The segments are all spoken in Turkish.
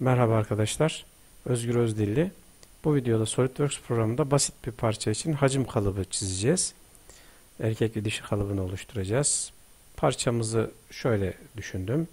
Merhaba arkadaşlar. Özgür Özdilli. Bu videoda SolidWorks programında basit bir parça için hacim kalıbı çizeceğiz. Erkek ve dişi kalıbını oluşturacağız. Parçamızı şöyle düşündüm.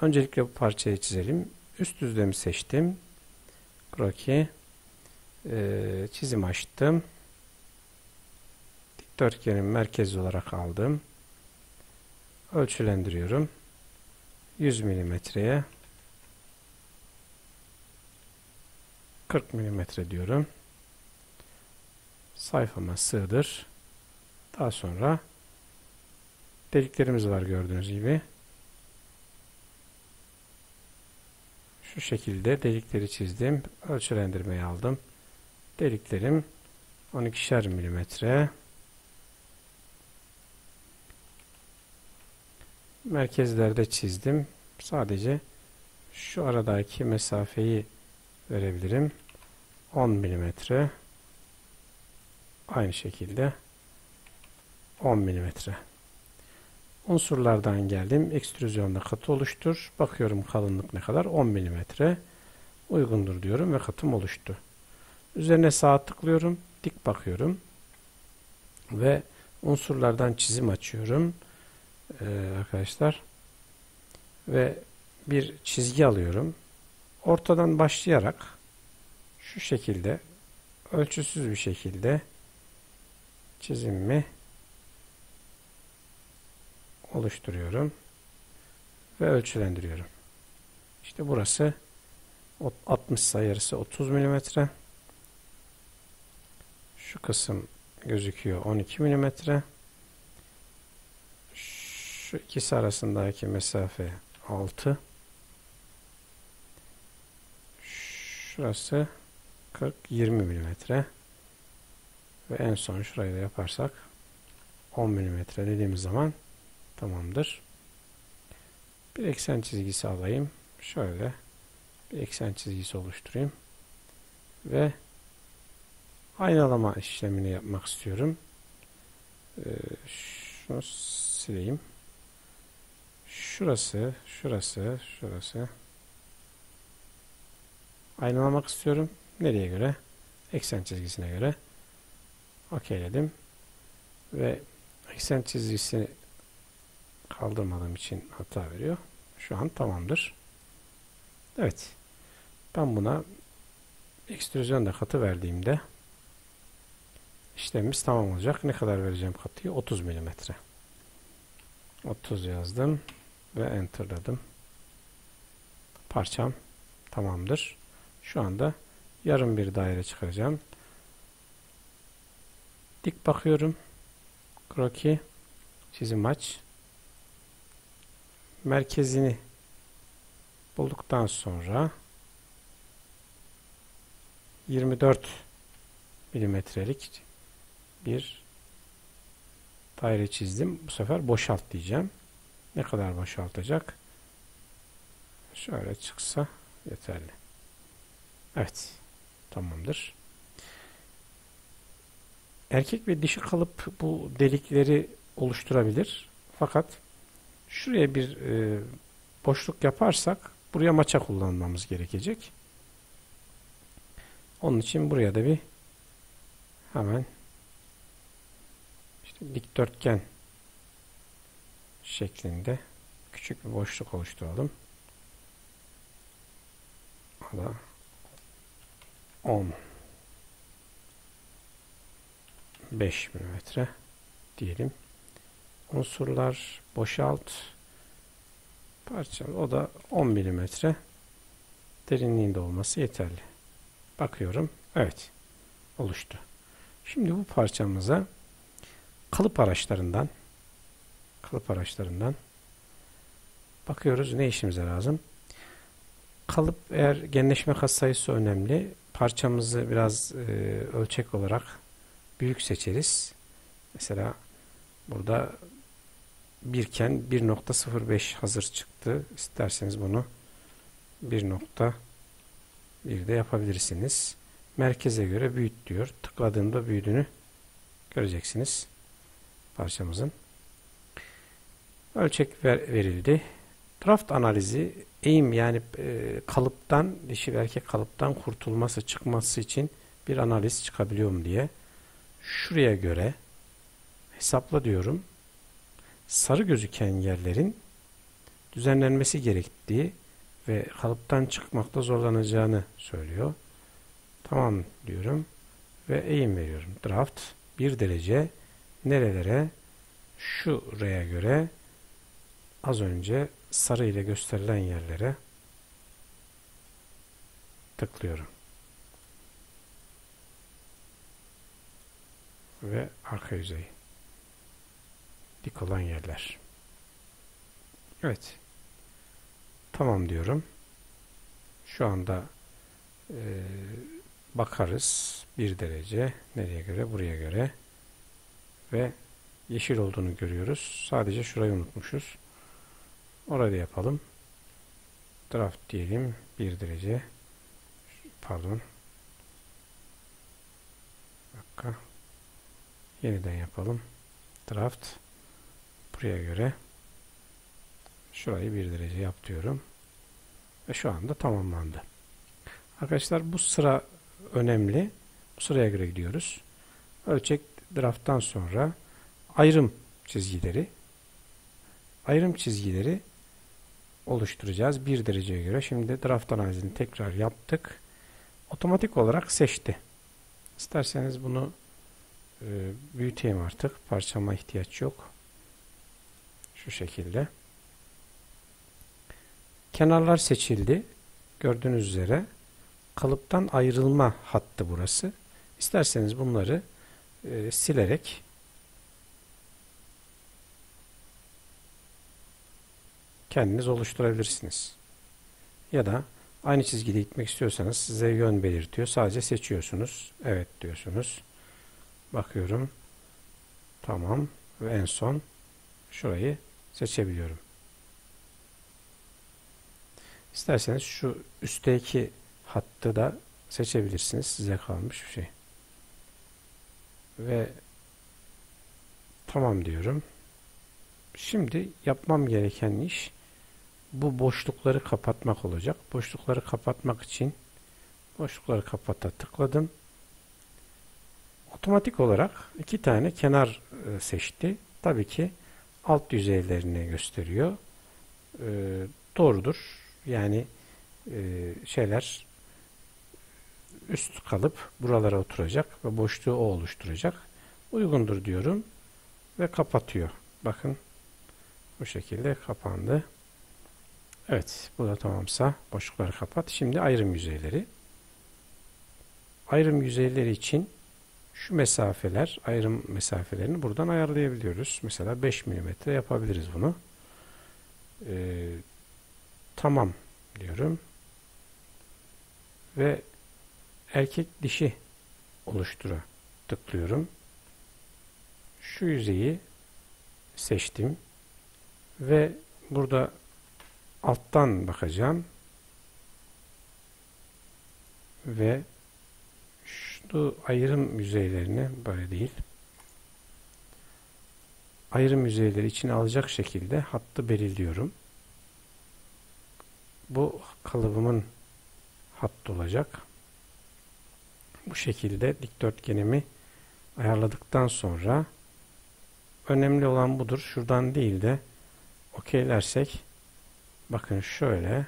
Öncelikle bu parçayı çizelim. Üst düzlemi seçtim. Kroki. Ee, çizim açtım. Dikdörtgenin merkezi olarak aldım. Ölçülendiriyorum. 100 milimetreye 40 milimetre diyorum. Sayfama sığdır. Daha sonra deliklerimiz var gördüğünüz gibi. Şu şekilde delikleri çizdim. Ölçülendirmeyi aldım. Deliklerim 12'şer milimetre. Merkezlerde çizdim. Sadece şu aradaki mesafeyi verebilirim. 10 milimetre. Aynı şekilde 10 milimetre. Unsurlardan geldim. Ekstrüzyonda katı oluştur. Bakıyorum kalınlık ne kadar? 10 milimetre. Uygundur diyorum ve katım oluştu. Üzerine sağ tıklıyorum. Dik bakıyorum. Ve unsurlardan çizim açıyorum. Ee, arkadaşlar. Ve bir çizgi alıyorum. Ortadan başlayarak şu şekilde ölçüsüz bir şekilde çizimimi oluşturuyorum ve ölçülendiriyorum. İşte burası 60 sayarısı 30 mm. Şu kısım gözüküyor 12 mm. Şu ikisi arasındaki mesafe 6 Şurası 40-20 milimetre. Ve en son şurayı da yaparsak 10 milimetre dediğimiz zaman tamamdır. Bir eksen çizgisi alayım. Şöyle bir eksen çizgisi oluşturayım. Ve aynalama işlemini yapmak istiyorum. Ee, şunu sileyim. Şurası, şurası, şurası. Aynalamak istiyorum. Nereye göre? Eksen çizgisine göre. Okeyledim. Ve eksen çizgisini kaldırmadığım için hata veriyor. Şu an tamamdır. Evet. Ben buna ekstrüzyon da katı verdiğimde işlemimiz tamam olacak. Ne kadar vereceğim katıyı? 30 milimetre. 30 yazdım ve enterladım. Parçam tamamdır. Şu anda yarım bir daire çıkaracağım. Dik bakıyorum. Kroki çizim aç. Merkezini bulduktan sonra 24 milimetrelik bir daire çizdim. Bu sefer boşalt diyeceğim. Ne kadar boşaltacak? Şöyle çıksa yeterli. Evet. Tamamdır. Erkek ve dişi kalıp bu delikleri oluşturabilir. Fakat şuraya bir e, boşluk yaparsak buraya maça kullanmamız gerekecek. Onun için buraya da bir hemen işte dikdörtgen şeklinde küçük bir boşluk oluşturalım. O 10 5 milimetre diyelim. Unsurlar boşalt parça o da 10 milimetre derinliğinde olması yeterli. Bakıyorum. Evet. Oluştu. Şimdi bu parçamıza kalıp araçlarından kalıp araçlarından bakıyoruz ne işimize lazım. Kalıp eğer genleşme katsayısı önemli parçamızı biraz e, ölçek olarak büyük seçeriz. Mesela burada birken 1.05 hazır çıktı. İsterseniz bunu 1.1'de yapabilirsiniz. Merkeze göre büyüt diyor. Tıkladığımda büyüdüğünü göreceksiniz parçamızın. Ölçek ver, verildi. Draft analizi eğim yani e, kalıptan dişi ve erkek kalıptan kurtulması çıkması için bir analiz çıkabiliyor mu diye şuraya göre hesapla diyorum. Sarı gözüken yerlerin düzenlenmesi gerektiği ve kalıptan çıkmakta zorlanacağını söylüyor. Tamam diyorum ve eğim veriyorum. Draft 1 derece nerelere şuraya göre az önce sarı ile gösterilen yerlere tıklıyorum. Ve arka yüzey. Dik olan yerler. Evet. Tamam diyorum. Şu anda e, bakarız. Bir derece. Nereye göre? Buraya göre. Ve yeşil olduğunu görüyoruz. Sadece şurayı unutmuşuz. Orada yapalım. Draft diyelim. Bir derece. Pardon. Bir dakika. Yeniden yapalım. Draft. Buraya göre. Şurayı bir derece yap diyorum. Ve şu anda tamamlandı. Arkadaşlar bu sıra önemli. Bu sıraya göre gidiyoruz. Ölçek drafttan sonra ayrım çizgileri ayrım çizgileri oluşturacağız. Bir dereceye göre. Şimdi draft analizini tekrar yaptık. Otomatik olarak seçti. İsterseniz bunu e, büyüteyim artık. Parçama ihtiyaç yok. Şu şekilde. Kenarlar seçildi. Gördüğünüz üzere kalıptan ayrılma hattı burası. İsterseniz bunları e, silerek kendiniz oluşturabilirsiniz. Ya da aynı çizgide gitmek istiyorsanız size yön belirtiyor. Sadece seçiyorsunuz. Evet diyorsunuz. Bakıyorum. Tamam. Ve en son şurayı seçebiliyorum. İsterseniz şu üstteki hattı da seçebilirsiniz. Size kalmış bir şey. Ve tamam diyorum. Şimdi yapmam gereken iş bu boşlukları kapatmak olacak. Boşlukları kapatmak için boşlukları kapata tıkladım. Otomatik olarak iki tane kenar e, seçti. Tabii ki alt yüzeylerini gösteriyor. E, doğrudur. Yani e, şeyler üst kalıp buralara oturacak ve boşluğu o oluşturacak. Uygundur diyorum ve kapatıyor. Bakın bu şekilde kapandı. Evet, bu da tamamsa boşlukları kapat. Şimdi ayrım yüzeyleri. Ayrım yüzeyleri için şu mesafeler, ayrım mesafelerini buradan ayarlayabiliyoruz. Mesela 5 mm yapabiliriz bunu. Ee, tamam diyorum. Ve erkek dişi oluştura tıklıyorum. Şu yüzeyi seçtim ve burada alttan bakacağım ve şu ayrım yüzeylerini böyle değil ayrım yüzeyleri içine alacak şekilde hattı belirliyorum. Bu kalıbımın hattı olacak. Bu şekilde dikdörtgenimi ayarladıktan sonra önemli olan budur. Şuradan değil de okeylersek bakın şöyle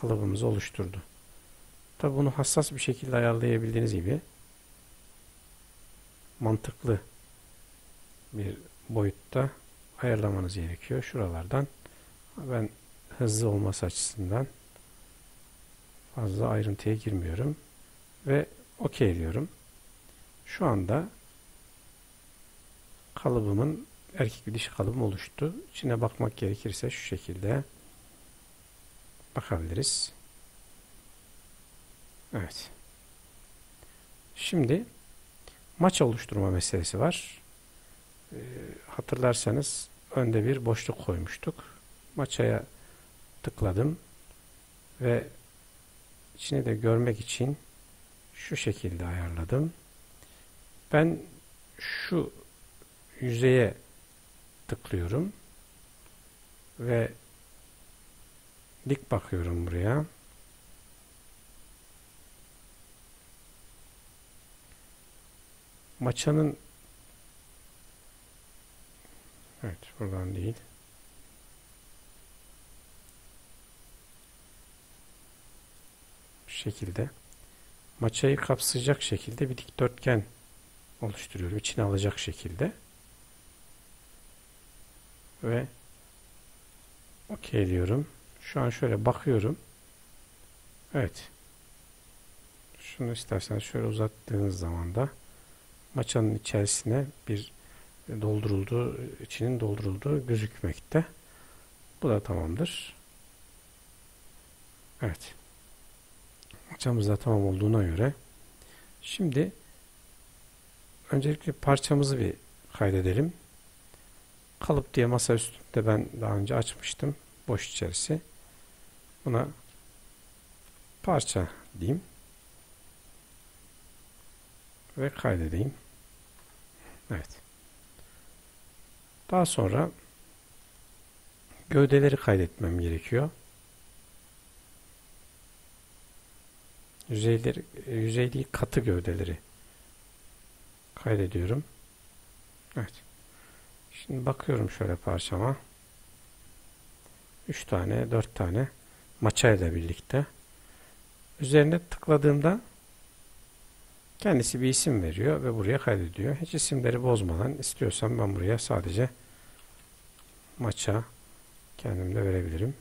kalıbımızı oluşturdu. Tabi bunu hassas bir şekilde ayarlayabildiğiniz gibi mantıklı bir boyutta ayarlamanız gerekiyor. Şuralardan ben hızlı olması açısından fazla ayrıntıya girmiyorum ve okey diyorum. Şu anda kalıbımın erkek bir dişi kalıbım oluştu. İçine bakmak gerekirse şu şekilde bakabiliriz. Evet. Şimdi maç oluşturma meselesi var. Ee, hatırlarsanız önde bir boşluk koymuştuk. Maçaya tıkladım ve içini de görmek için şu şekilde ayarladım. Ben şu yüzeye tıklıyorum ve dik bakıyorum buraya. Maçanın Evet buradan değil. Bu şekilde maçayı kapsayacak şekilde bir dikdörtgen oluşturuyorum. İçine alacak şekilde. Ve okey diyorum. Şu an şöyle bakıyorum. Evet. Şunu isterseniz şöyle uzattığınız zaman da maçanın içerisine bir doldurulduğu, içinin doldurulduğu gözükmekte. Bu da tamamdır. Evet. Maçamız da tamam olduğuna göre şimdi öncelikle parçamızı bir kaydedelim. Kalıp diye masa üstünde ben daha önce açmıştım. Boş içerisi. Buna parça diyeyim. Ve kaydedeyim. Evet. Daha sonra gövdeleri kaydetmem gerekiyor. Yüzeyleri, yüzeyliği katı gövdeleri kaydediyorum. Evet. Şimdi bakıyorum şöyle parçama. 3 tane, 4 tane maça ile birlikte. Üzerine tıkladığımda kendisi bir isim veriyor ve buraya kaydediyor. Hiç isimleri bozmadan istiyorsam ben buraya sadece maça kendim de verebilirim.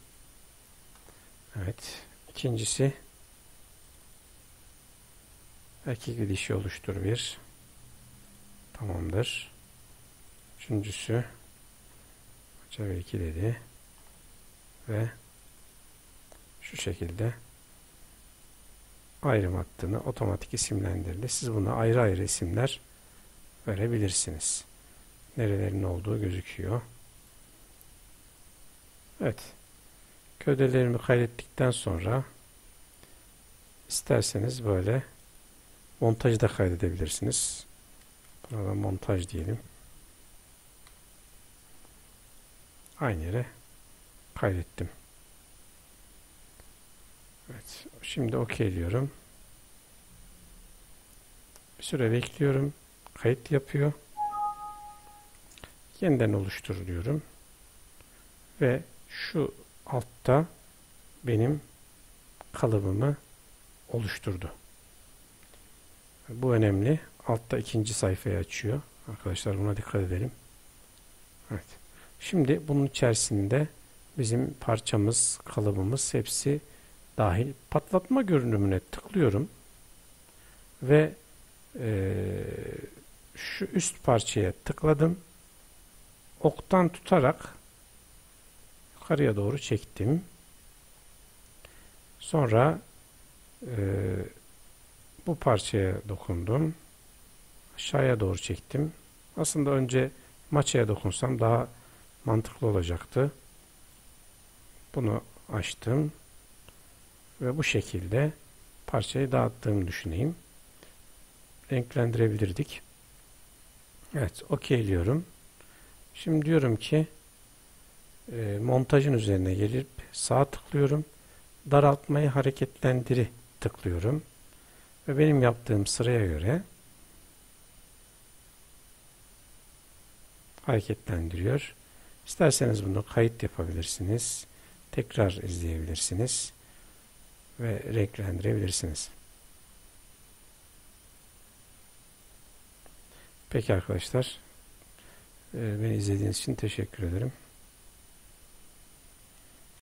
Evet. İkincisi erkek ve dişi oluştur bir. Tamamdır. Üçüncüsü maça ve iki dedi. Ve şu şekilde ayrım hattını otomatik isimlendirdi. Siz buna ayrı ayrı isimler verebilirsiniz. Nerelerin olduğu gözüküyor. Evet. Gövdelerimi kaydettikten sonra isterseniz böyle montajı da kaydedebilirsiniz. Buna da montaj diyelim. Aynı yere kaydettim. Evet. Şimdi OK diyorum. Bir süre bekliyorum. Kayıt yapıyor. Yeniden oluştur diyorum. Ve şu altta benim kalıbımı oluşturdu. Bu önemli. Altta ikinci sayfayı açıyor. Arkadaşlar buna dikkat edelim. Evet. Şimdi bunun içerisinde bizim parçamız, kalıbımız hepsi dahil. Patlatma görünümüne tıklıyorum. Ve e, şu üst parçaya tıkladım. Oktan tutarak yukarıya doğru çektim. Sonra e, bu parçaya dokundum. Aşağıya doğru çektim. Aslında önce maçaya dokunsam daha mantıklı olacaktı. Bunu açtım. Ve bu şekilde parçayı dağıttığımı düşüneyim. Renklendirebilirdik. Evet, okeyliyorum. Şimdi diyorum ki e, montajın üzerine gelip sağ tıklıyorum. Daraltmayı hareketlendiri tıklıyorum. Ve benim yaptığım sıraya göre hareketlendiriyor. İsterseniz bunu kayıt yapabilirsiniz. Tekrar izleyebilirsiniz. Ve renklendirebilirsiniz. Peki arkadaşlar. Beni izlediğiniz için teşekkür ederim.